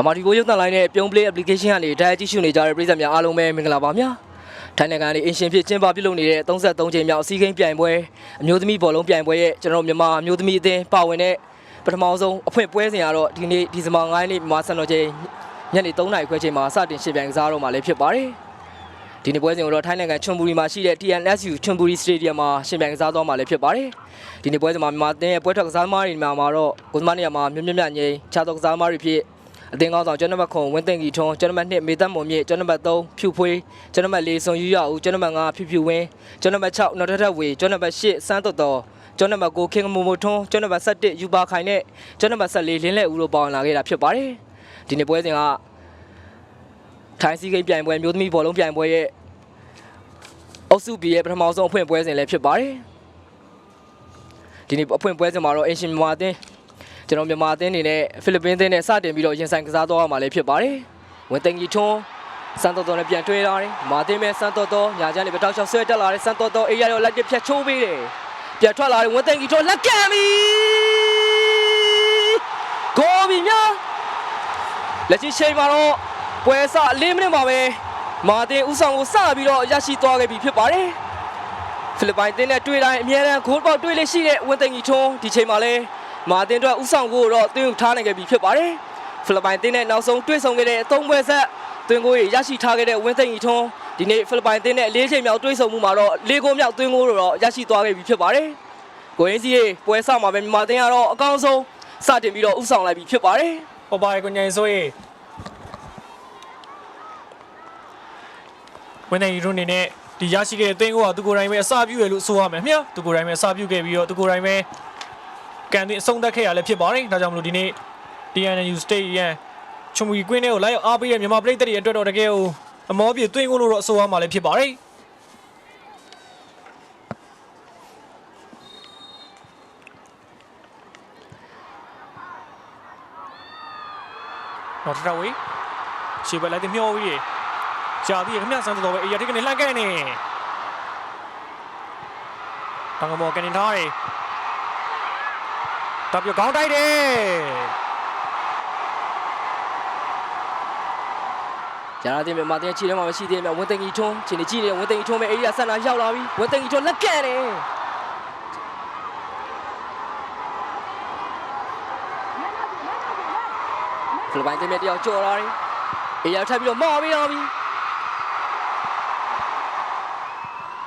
အမာဒီကိုရုပ်သံလိုင်းနဲ့ပြုံး play application ကနေတိုက်ရိုက်ကြည့်ရှုနေကြတဲ့ပရိသတ်များအားလုံးပဲမင်္ဂလာပါဗျာထိုင်းနိုင်ငံကနေအင်ရှင်ဖြစ်ကျင်းပပြုလုပ်နေတဲ့33ချိန်မြောက်အစည်းအဝေးပြိုင်ပွဲအမျိုးသမီးဘောလုံးပြိုင်ပွဲရဲ့ကျွန်တော်တို့မြန်မာအမျိုးသမီးအသင်းပါဝင်တဲ့ပထမဆုံးအဖွင့်ပွဲစဉ်ကတော့ဒီနေ့ဒီဇင်ဘာ9ရက်နေ့မြန်မာစံတော်ချိန်ညနေ3နာရီခွဲချိန်မှာစတင်ရှင်ပြိုင်ကစားတော့မှာလည်းဖြစ်ပါတယ်ဒီနေ့ပွဲစဉ်ကိုတော့ထိုင်းနိုင်ငံချွန်ဘူရီမှာရှိတဲ့ TNSU ချွန်ဘူရီစတေဒီယမ်မှာရှင်ပြိုင်ကစားတော့မှာလည်းဖြစ်ပါတယ်ဒီနေ့ပွဲစဉ်မှာမြန်မာအသင်းရဲ့ပွဲထွက်ကစားသမားတွေမှာတော့ကိုသမားနေရာမှာမြင့်မြတ်မြတ်ငိမ့်ခြားသောကစားသမားတွေဖြစ် အသင်းကောင်းဆောင်ကျွန်တော်နံပါတ်9ဝင်းသိန်းကြီးထွန်းကျွန်တော်နံပါတ်2မေသက်မွန်မြင့်ကျွန်တော်နံပါတ်3ဖြူဖွေးကျွန်တော်နံပါတ်4စုံယူရအောင်ကျွန်တော်နံပါတ်5ဖြူဖြူဝင်းကျွန်တော်နံပါတ်6နော်ထထဝေကျွန်တော်နံပါတ်8စန်းတော်တော်ကျွန်တော်နံပါတ်9ခင်မမိုမိုထွန်းကျွန်တော်နံပါတ်7ယူပါခိုင်နဲ့ကျွန်တော်နံပါတ်14လင်းလက်ဦးတို့ပေါဝင်လာခဲ့တာဖြစ်ပါတယ်ဒီနေ့ပွဲစဉ်ကထိုင်းစီဂိမ်းပြိုင်ပွဲမျိုးသမီးဘောလုံးပြိုင်ပွဲရဲ့အုပ်စု B ရဲ့ပထမဆုံးအဖွင့်ပွဲစဉ်လည်းဖြစ်ပါတယ်ဒီနေ့အဖွင့်ပွဲစဉ်မှာတော့အင်ရှင်မြန်မာအသင်း ကျွန်တော်မြန်မာအသင်းအနေနဲ့ဖိလစ်ပင်းအသင်းနဲ့စတင်ပြီးတော့ရင်ဆိုင်ကစားသွားရမှာလည်းဖြစ်ပါတယ်။ဝင်သိန်းကြီးထွန်းစန်တော်တော်နဲ့ပြန်တွေ့လာတယ်။မာတင်မဲစန်တော်တော်ညာချမ်းလေးပဲတောက်ချောက်ဆွဲတက်လာတယ်စန်တော်တော်အေးရတော့လက်ပြဖြတ်ချိုးပေးတယ်။ပြန်ထွက်လာတယ်ဝင်သိန်းကြီးထွန်းလက်ကမ်းပြီ။ဂိုးပြီများလက်ရှိချိန်မှာတော့ပွဲစ၄မိနစ်မှာပဲမာတင်ဦးဆောင်ကိုစပြီးတော့ရရှိသွားခဲ့ပြီဖြစ်ပါတယ်။ဖိလစ်ပိုင်တင်းနဲ့တွေ့တိုင်းအများအားဂိုးပေါက်တွေ့လေးရှိတဲ့ဝင်သိန်းကြီးထွန်းဒီချိန်မှာလည်း မာတင်အတွက်ဥဆောင်ကိုတော့တွင်းထားနိုင်ခဲ့ပြီဖြစ်ပါတယ်။ဖိလစ်ပိုင်တင်းနဲ့နောက်ဆုံးတွေ့ဆုံခဲ့တဲ့အသုံးပွဲဆက်တွင်းကိုရရှိထားခဲ့တဲ့ဝင်းသိန်းကြီးထွန်းဒီနေ့ဖိလစ်ပိုင်တင်းနဲ့၄ချိန်မြောက်တွေ့ဆုံမှုမှာတော့၄ဂိုးမြောက်တွင်းကိုတော့ရရှိသွားခဲ့ပြီဖြစ်ပါတယ်။ကိုရင်းစီရေပွဲစမှာပဲမြန်မာတင်းကတော့အကောင်းဆုံးစတင်ပြီးတော့ဥဆောင်လိုက်ပြီဖြစ်ပါတယ်ဟုတ်ပါတယ်ကိုညင်ဆိုရေဝင်နေရုံနေနဲ့ဒီရရှိခဲ့တဲ့တင်းကိုကသူကိုယ်တိုင်ပဲအစပြုရလို့ဆိုရမယ်မြတ်သူကိုယ်တိုင်ပဲအစပြုခဲ့ပြီးတော့သူကိုယ်တိုင်ပဲ ကန်တင်အဆုံးသတ်ခဲ့ရလည်းဖြစ်ပါတယ်ဒါကြောင့်မလို့ဒီနေ့ TNU State ရန်ချုံမီကွင်းတွေကိုလိုက်အားပေးတဲ့မြန်မာပြည်သက်တွေအတွက်တော့တကယ်ကိုအမောပြေတွင်းကိုလို့တော့အဆိုရမှာလည်းဖြစ်ပါတယ်တော့တရဝေးရှေ့ဘက်လိုက်တဲ့မျောပြီးကြာသေးရခမဆန်းတော်ပဲအေးရတိကနေလှမ်းခဲ့နေတန်ကမောကနေထားတယ် တပ်ပြကောင်းတိုက်တယ်။ဂျာနာတင်မြန်မာတင်းခြေထဲမှာမရှိသေးတယ်မြဝင်းသိန်းကြီးထွန်းခြေနေကြည့်နေဝင်းသိန်းကြီးထွန်းပဲအေးရဆက်လာရောက်လာပြီဝင်းသိန်းကြီးထွန်းလက်ကန့်တယ်။ဖိလစ်ပိုင်တင်းမဲ့တယောက်ကြော်လာတယ်။အေးရထပ်ပြီးတော့မော်ပြီးတော့ပြီ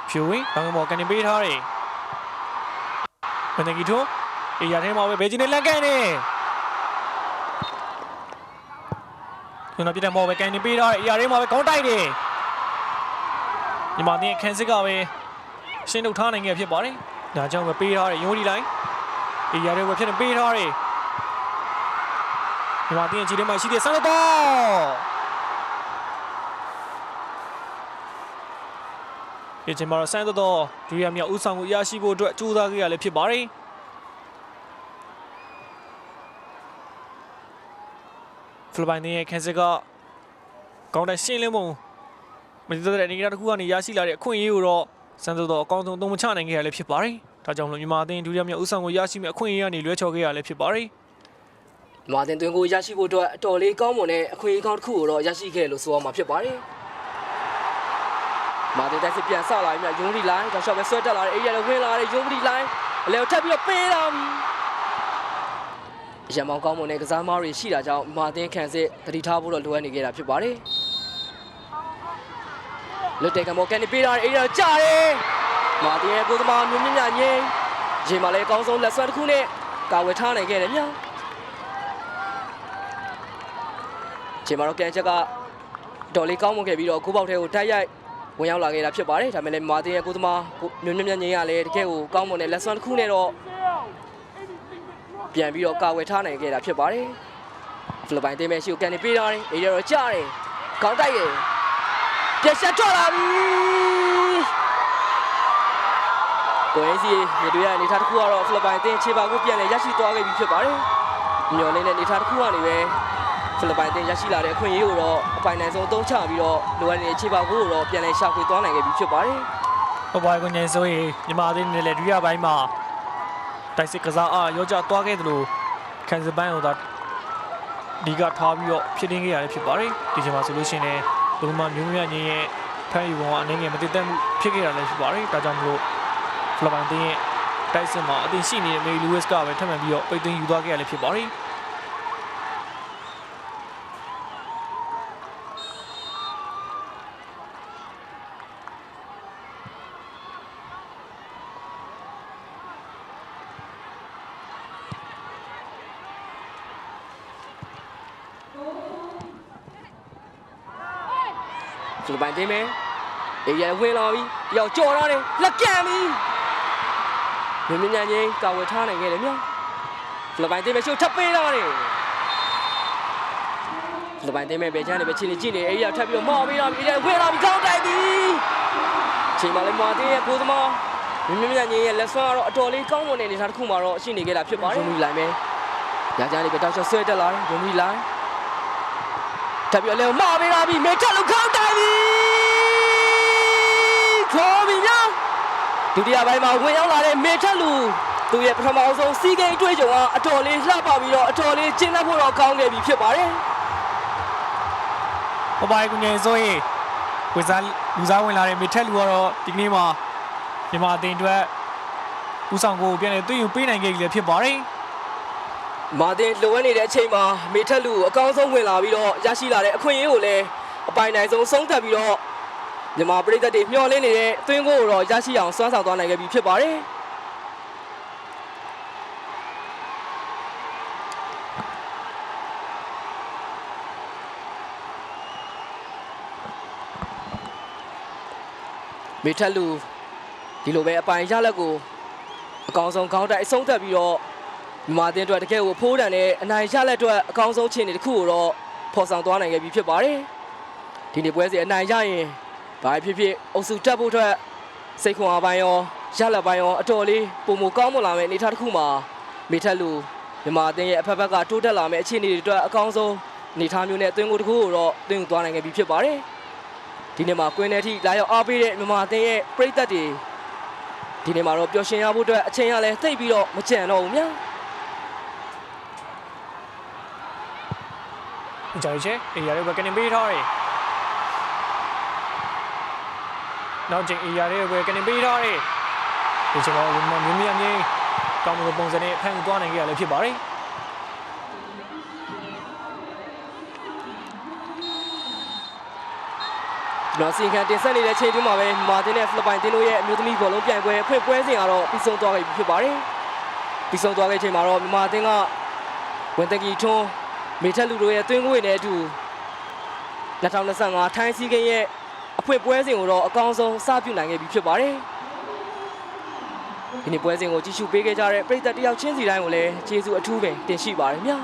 ဖြူဝင်းတန်ကမောကနေပေးထားတယ်ဝင်နေကြီးထုံး အေးရထဲမှာပဲဘယ်ချင်းနဲ့လှမ်းခဲ့နေခုနပြတဲ့မော်ပဲကန်နေပေးထားတယ်အေးရထဲမှာပဲကောင်းတိုက်တယ်ညီမတင်ခန်းစစ်ကပဲရှင်းထုတ်ထားနိုင်ခဲ့ဖြစ်ပါတယ်ဒါကြောင့်ပဲပေးထားတယ်ရုံးဒီလိုက်အေးရထဲပဲဖြစ်နေပေးထားတယ်ညီမတင်ကြီးထဲမှာရှိတဲ့ဆန်တော့ဒီချိန်မှာတော့ဆန်းတော်တော်ဒူရီယာမြောက်ဦးဆောင်ကိုရရှိဖို့အတွက်ကြိုးစားခဲ့ရလည်းဖြစ်ပါတယ် ဖိလစ်ပိုင်ရဲ့ခန်းစစ်ကကောင်းတဲ့ရှင်းလင်းပုံမဒီတဲ့အနေနဲ့တစ်ခုကနေရရှိလာတဲ့အခွင့်အရေးကိုတော့ဆန်းတော်တော်အကောင်းဆုံးသုံးမချနိုင်ခဲ့ရလည်းဖြစ်ပါတယ်ဒါကြောင့်လို့မြန်မာအသင်းဒူရီယာမြောက်ဦးဆောင်ကိုရရှိမဲ့အခွင့်အရေးကနေလွဲချော်ခဲ့ရလည်းဖြစ်ပါတယ်။မြန်မာတင်းတွင်ကိုရရှိဖို့အတွက်အတော်လေးကောင်းမွန်တဲ့အခွင့်အရေးကောင်းတစ်ခုကိုတော့ရရှိခဲ့လို့ဆိုရမှာဖြစ်ပါတယ်။မာတင်တိုက်စစ်ပြန်ဆလာပြီမြယုံဒီလိုင်းတော့ရှော့ပဲဆွဲတက်လာတယ်အေးရလည်းဝင်လာတယ်ယုံဒီလိုင်းအလဲကိုထပ်ပြီးတော့ပေးလာပြီ။ ရံမောင်ကောင်းမွန်တဲ့ကစားသမားတွေရှိတာကြောင့်မာတင်ခန်စစ်တတိထားဖို့တော့လိုအပ်နေခဲ့တာဖြစ်ပါတယ်။လွတ်တဲ့ကမော်ကန်နေပေးလာတယ်အေးရကြားတယ်။မာတင်ရဲ့ကိုသမားမျိုးမြင့်မြတ်ငိမ့်ရင်မှာလည်းအကောင်းဆုံးလက်ဆွဲတစ်ခုနဲ့ကာဝယ်ထားနိုင်ခဲ့တယ်မြတ်။ချိန်မှာတော့ကန်ချက်ကဒေါ်လေးကောင်းမွန်ခဲ့ပြီးတော့ကိုပေါက်ထဲကိုတိုက်ရိုက်ဝင်ရောက်လာခဲ့တာဖြစ်ပါတယ်ဒါပေမဲ့လည်းမာတင်ရဲ့ကိုသမားမျိုးမြင့်မြတ်ငိမ့်ကလည်းတကယ်ကိုကောင်းမွန်တဲ့လက်ဆွဲတစ်ခုနဲ့တော့ ပြန်ပြီးတော့ကာဝယ်ထားနိုင်ခဲ့တာဖြစ်ပါတယ်။ဖိလစ်ပိုင်တင်းမဲ့ရှိကိုကန်နေပေးထားတယ်။အေးရတော့ကြားတယ်။ခေါင်းတိုက်တယ်။ပြက်ဆက်ထွက်လာပြီ။ကိုရင်းစီရေတွေရဲ့အနေထားတစ်ခုကတော့ဖိလစ်ပိုင်တင်းခြေပါကိုပြန်လဲရရှိသွားခဲ့ပြီဖြစ်ပါတယ်။မျော်လင့်တဲ့အနေထားတစ်ခုကနေပဲဖိလစ်ပိုင်တင်းရရှိလာတဲ့အခွင့်အရေးကိုတော့အပိုင်နိုင်ဆုံးအသုံးချပြီးတော့လိုအပ်နေတဲ့ခြေပါကိုတော့ပြန်လဲရှာဖွေသွားနိုင်ခဲ့ပြီဖြစ်ပါတယ်။ဟုတ်ပါကိုညင်ဆိုရင်မြန်မာအသင်းနဲ့လည်းဒုတိယပိုင်းမှာ တိုက်စစ်ကစားအားရောကြသွားခဲ့တယ်လို့ခန်စပန်ဟိုသာအဓိကထားပြီးတော့ဖြစ်တင်းခဲ့ရတယ်ဖြစ်ပါတယ်ဒီချိန်မှာဆိုလို့ရှိရင်လည်းဘုံမမျိုးမြတ်ညင်းရဲ့ဖန်ယူပုံကအနည်းငယ်မတည်တက်မှုဖြစ်ခဲ့ရလည်းဖြစ်ပါတယ်ဒါကြောင့်မလို့ဖလပိုင်တင်းရဲ့တိုက်စစ်မှာအသင်ရှိနေတဲ့မေလူဝစ်ကပဲထပ်မံပြီးတော့ပိတ်သိမ်းယူသွားခဲ့ရလည်းဖြစ်ပါတယ် စ်ပိုင်တင်းမယ်အေးရဝင်လာပြီတယောက်ကြော်တော့တယ်လက်ကန်ပြီမြင်းမြင်းညံချင်းကာဝယ်ထားနိုင်ခဲ့တယ်မြောဖိလစ်ပိုင်တင်းမယ်ရှုပ်ထပ်ပေးတော့တယ်ဖိလစ်ပိုင်တင်းမယ်ဘယ်ချမ်းနေပဲချင်းနေကြည့်နေအေးရထပ်ပြီးတော့မော်ပြီးတော့အေးရဝင်လာပြီကောင်းတိုက်ပြီချိန်မှလည်းမာတင်းရဲ့ကိုသမားမြင်းမြင်းညံချင်းရဲ့လက်ဆွမ်းကတော့အတော်လေးကောင်းမွန်တဲ့အနေအထားတစ်ခုမှတော့ရှိနေခဲ့တာဖြစ်ပါတယ်ယုံမီလိုက်မယ်ရကြနေပဲတောက်ချက်ဆွဲတက်လာတယ်ယုံမီလိုက် ထပ်ပြီးတော့လေမာပေးလာပြီမေထက်လောက်ခေါင်းတိုင်ပြီခေါ်ပြီများဒုတိယပိုင်းမှာဝင်ရောက်လာတဲ့မေထက်လူသူရဲ့ပထမအဆုံးစီးကိန်းအတွေ့အကြုံကအတော်လေးလှပပြီးတော့အတော်လေးကျင်းတတ်ဖို့တော့ကောင်းခဲ့ပြီဖြစ်ပါတယ်ပပိုင်ကူငယ်ဆိုရင်ဝစားလူစားဝင်လာတဲ့မေထက်လူကတော့ဒီကနေ့မှာမြန်မာအသင်းအတွက်ဦးဆောင်ကိုပြန်လည်သွင်းယူပေးနိုင်ခဲ့ပြီလည်းဖြစ်ပါတယ် မာတင်လိုအပ်နေတဲ့အချိန်မှာမေထက်လူအကောင်းဆုံးဝင်လာပြီးတော့ရရှိလာတဲ့အခွင့်အရေးကိုလည်းအပိုင်နိုင်ဆုံးဆုံးသက်ပြီးတော့မြန်မာပြည်သက်တွေမျှော်လင့်နေတဲ့အသွင်းကိုတော့ရရှိအောင်စွမ်းဆောင်သွားနိုင်ခဲ့ပြီဖြစ်ပါတယ်မေထက်လူဒီလိုပဲအပိုင်ရလက်ကိုအကောင်းဆုံးခေါင်းတိုက်အဆုံးသက်ပြီးတော့ မြန်မာအသင်းအတွက်တကယ်ကိုဖိုးတန်တဲ့အနိုင်ရလက်အတွက်အကောင်းဆုံးခြေနေတစ်ခုကိုတော့ဖော်ဆောင်သွားနိုင်ခဲ့ပြီဖြစ်ပါတယ်ဒီနေ့ပွဲစဉ်အနိုင်ရရင်ဘာဖြစ်ဖြစ်အုပ်စုတက်ဖို့အတွက်စိတ်ခွန်အားပိုင်းရောရလက်ပိုင်းရောအတော်လေးပုံမကောင်းမွန်လာမယ့်အနေအထားတစ်ခုမှာမေထက်လူမြန်မာအသင်းရဲ့အဖက်ဖက်ကတိုးတက်လာမယ့်အခြေအနေတွေအတွက်အကောင်းဆုံးအနေအထားမျိုးနဲ့အသွင်ကိုတစ်ခုကိုတော့သွင်းယူသွားနိုင်ခဲ့ပြီဖြစ်ပါတယ်ဒီနေ့မှာကွင်းထဲထိလာရောက်အားပေးတဲ့မြန်မာအသင်းရဲ့ပရိသတ်တွေဒီနေ့မှာတော့ပျော်ရွှင်ရဖို့အတွက်အချိန်ရလဲသိပ်ပြီးတော့မကြံတော့ဘူးများ ကြိုင်ချေအေးရရဲ့ဘက်ကနေပေးထားတယ်နောက်ကျင်အေးရရဲ့ဘက်ကနေပေးထားတယ်ဒီချိန်မှာဝင်မမြင်းမြန်းကြီးကောင်းမှုပုံစံနဲ့ဖန်ယူသွားနိုင်ခဲ့ရလည်းဖြစ်ပါတယ်ကျွန်တော်စီခံတင်ဆက်နေတဲ့ချိန်တွင်းမှာပဲမြန်မာအသင်းနဲ့ဖိလစ်ပိုင်အသင်းတို့ရဲ့အမျိုးသမီးဘောလုံးပြိုင်ပွဲဖွင့်ပွဲစဉ်ကတော့ပြီးဆုံးသွားပြီဖြစ်ပါတယ်ပြီးဆုံးသွားတဲ့ချိန်မှာတော့မြန်မာအသင်းကဝန်တကီထွန်း မေထက်လူတို့ရဲ့သွင်းကိုယ်နဲ့အတူ2025ထိုင်းစီးကင်းရဲ့အဖွင့်ပွဲစဉ်ကိုတော့အကောင်းဆုံးစပြုနိုင်ခဲ့ပြီဖြစ်ပါတယ်ဒီနေ့ပွဲစဉ်ကိုကြည့်ရှုပေးခဲ့ကြတဲ့ပရိသတ်တယောက်ချင်းစီတိုင်းကိုလည်းကျေးဇူးအထူးပဲတင်ရှိပါတယ်မြတ်